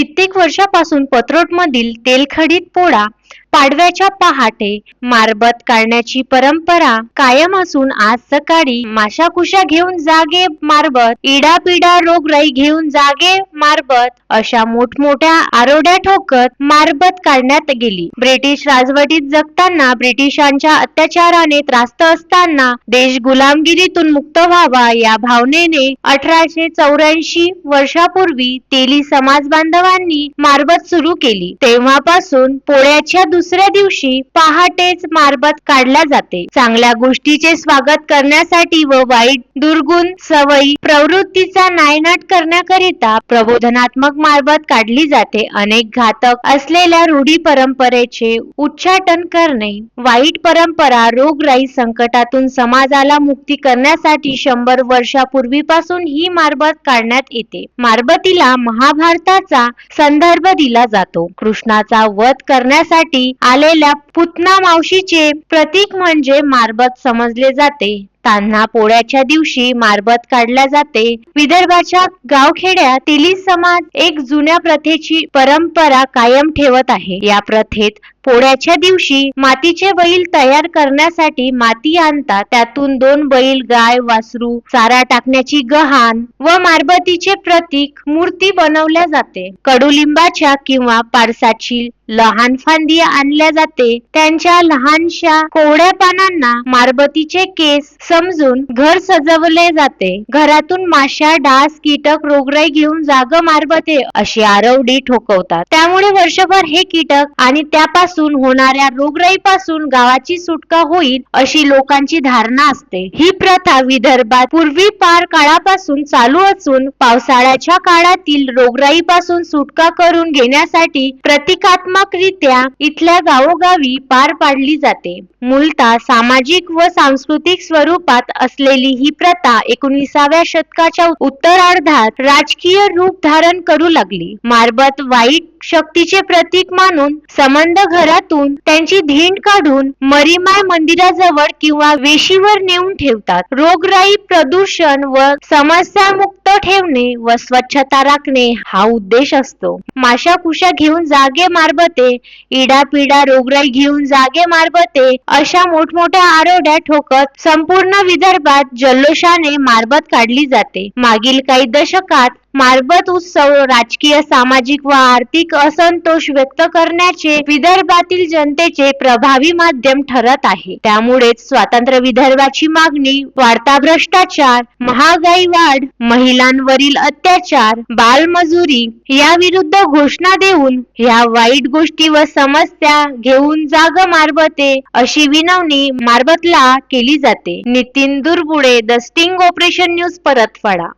कित्येक वर्षापासून पत्रोटमधील तेलखडीत पोळा पाडव्याच्या पहाटे मारबत काढण्याची परंपरा कायम असून आज सकाळी माशाकुशा घेऊन जागे मारबत इडापिडा रोगराई घेऊन जागे मारबत अशा मोठमोठ्या आरोड्या ठोकत मारबत काढण्यात गेली. ब्रिटिश राजवटीत जगताना ब्रिटिशांच्या अत्याचाराने त्रास्त असताना देश गुलामगिरीतून मुक्त व्हावा या भावनेने अठराशे चौऱ्याऐंशी वर्षापूर्वी तेली समाज बांधवांनी मारबत सुरू केली. तेव्हापासून पोळ्याच्या दुसऱ्या दिवशी पहाटेच मारबत काढल्या जाते. चांगल्या गोष्टीचे स्वागत करण्यासाठी व वाईट दुर्गुण सवयी प्रवृत्तीचा नायनाट करण्याकरिता प्रबोधनात्मक मारबत काढली जाते. अनेक घातक असलेल्या रूढी परंपरेचे उच्चाटन करणे वाईट परंपरा रोगराई संकटातून समाजाला मुक्ती करण्यासाठी शंभर वर्षापूर्वीपासून ही मारबत काढण्यात येते. मारबतीला महाभारताचा संदर्भ दिला जातो. कृष्णाचा वध करण्यासाठी आलेल्या पुतना मावशीचे प्रतीक म्हणजे मारबत समजले जाते. त्यांना पोळ्याच्या दिवशी मारबत काढल्या जाते. विदर्भाच्या गावखेड्या तेली समाज एक जुन्या प्रथेची परंपरा कायम ठेवत आहे. या प्रथेत पोळ्याच्या दिवशी मातीचे बैल तयार करण्यासाठी माती आणतात त्यातून दोन बैल गाय वासरू चारा टाकण्याची गहाण व मारबतीचे प्रतीक मूर्ती बनवल्या जाते. कडुलिंबाच्या किंवा पारसाची लहान फांदी आणल्या जाते. त्यांच्या लहानशा कोवड्या पानांना मारबतीचे केस समजून घर सजवले जाते. घरातून माशा डास कीटक रोगराई घेऊन जाग मारबते अशी आरवडी ठोकवतात. त्यामुळे वर्षभर हे कीटक आणि त्यापासून होणाऱ्या रोगराईपासून गावाची सुटका होईल अशी लोकांची धारणा असते. ही प्रथा विदर्भात पूर्वी पार काळापासून चालू असून पावसाळ्याच्या काळातील रोगराईपासून सुटका करून घेण्यासाठी प्रतिकात्मकरित्या इथल्या गावोगावी पार पाडली जाते. मूलतः सामाजिक व सांस्कृतिक स्वरूपात असलेली ही प्रथा एकोणीसाव्या शतकाच्या उत्तरार्धात राजकीय रूप धारण करू लागली. मारबत वाईट शक्तीचे प्रतीक मानून संबंध घरातून त्यांची धिंड काढून मरीमाय मंदिराजवळ किंवा वेशीवर नेऊन ठेवतात. रोगराई प्रदूषण व समस्यामुक्त ठेवणे व स्वच्छता राखणे हा उद्देश असतो. माशा कुशा घेऊन जागे मारबते इडापिडा रोगराई घेऊन जागे मारबते अशा मोठमोठ्या आरोड्या ठोकत संपूर्ण विदर्भात जल्लोषाने मारबत काढली जाते. मागील काही दशकात मारबत उत्सव राजकीय सामाजिक व आर्थिक असंतोष व्यक्त करण्याचे विदर्भ विदर्भातील जनतेचे प्रभावी माध्यम ठरत आहे. त्यामुळेच स्वातंत्र्य विदर्भाची मागणी वाढता भ्रष्टाचार महागाई वाढ महिलांवरील अत्याचार बालमजुरी या विरुद्ध घोषणा देऊन या वाईट गोष्टी व समस्या घेऊन जाग मारबते अशी विनवणी मारबतला केली जाते. Nitin Durgude the sting operation news Paratwada